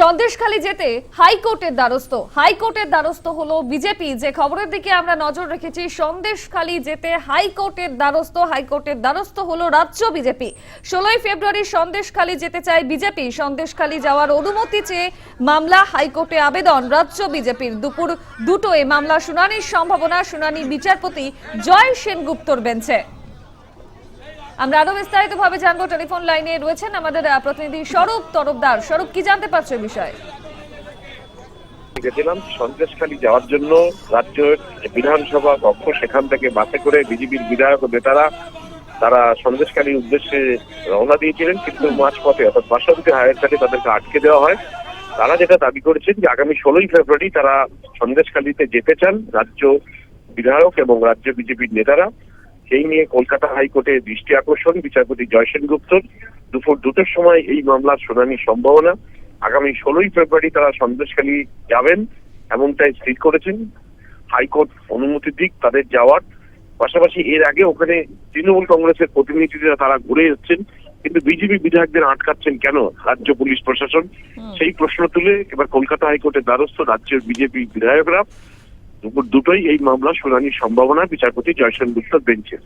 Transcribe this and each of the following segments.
সন্দেশখালী যেতে হাইকোর্টের দ্বারস্থ। হাইকোর্টের দ্বারস্থ হলো বিজেপি। যে খবরের দিকে আমরা নজর রেখেছি, সন্দেশখালী যেতে হাইকোর্টের দ্বারস্থ। হাইকোর্টের দ্বারস্থ হলো রাজ্য বিজেপি। ষোলোই ফেব্রুয়ারি সন্দেশখালী যেতে চায় বিজেপি। সন্দেশখালী যাওয়ার অনুমতি চেয়ে মামলা, হাইকোর্টে আবেদন রাজ্য বিজেপির। দুপুর দুটোয় মামলা, শুনানির সম্ভাবনা শুনানি বিচারপতি জয় সেনগুপ্তর বেঞ্চে। আমরা আরও বিস্তারিত ভাবে জানব। টেলিফোন লাইনে রয়েছেন আমাদের প্রতিনিধি স্বরূপ তরফদার। স্বরূপ, কি জানতে পারছ এই বিষয়ে? গেছিলাম সন্দেশখালী যাওয়ার জন্য রাজ্যের বিধানসভা কক্ষ সেখান থেকে বাসে করে বিজেপির বিধায়ক নেতারা তারা সন্দেশখালীর উদ্দেশ্যে রওনা দিয়েছিলেন, কিন্তু মাঝপথে অর্থাৎ বাসন্তী হায়ারটাকে তাদেরকে আটকে দেওয়া হয়। তারা যেটা দাবি করেছেন যে আগামী ষোলোই ফেব্রুয়ারি তারা সন্দেশখালীতে যেতে চান রাজ্য বিধায়ক এবং রাজ্য বিজেপির নেতারা। সেই নিয়ে কলকাতা হাইকোর্টে দৃষ্টি আকর্ষণ বিচারপতি জয়সেন গুপ্তর দুপুর দুটোর সময় এই মামলার শুনানির সম্ভাবনা। আগামী ষোলোই ফেব্রুয়ারি তারা সন্দেশখালী যাবেন এমনটাই স্থির করেছেন। হাইকোর্ট অনুমতি দিক তাদের যাওয়ার। পাশাপাশি এর আগে ওখানে তৃণমূল কংগ্রেসের প্রতিনিধিরা তারা ঘুরে যাচ্ছেন কিন্তু বিজেপি বিধায়কদের আটকাচ্ছেন কেন? রাজ্য পুলিশ প্রশাসন সেই প্রশ্ন তুলে এবার কলকাতা হাইকোর্টের দ্বারস্থ রাজ্যের বিজেপি বিধায়করা দুপুর দুটোই এই মামলা শুনানির সম্ভাবনা বিচারপতি জয়সেন গুপ্তর বেঞ্চে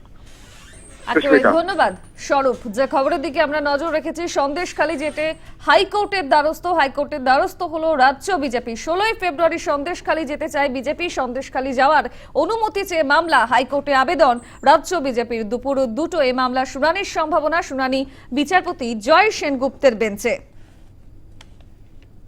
ধন্যবাদ। স্বরূপ যে খবরের দিকে আমরা নজর রেখেছি সন্দেশখালী যেতে হাইকোর্টের দ্বারস্থ হাইকোর্টের দ্বারস্থ হলো রাজ্য বিজেপি। ষোলোই ফেব্রুয়ারি সন্দেশখালী যেতে চায় বিজেপি। সন্দেশখালী যাওয়ার অনুমতি চেয়ে মামলা হাইকোর্টে আবেদন। রাজ্য বিজেপির দুপুর দুটো এই মামলা শুনানির সম্ভাবনা শুনানি বিচারপতি জয় সেনগুপ্তের বেঞ্চে।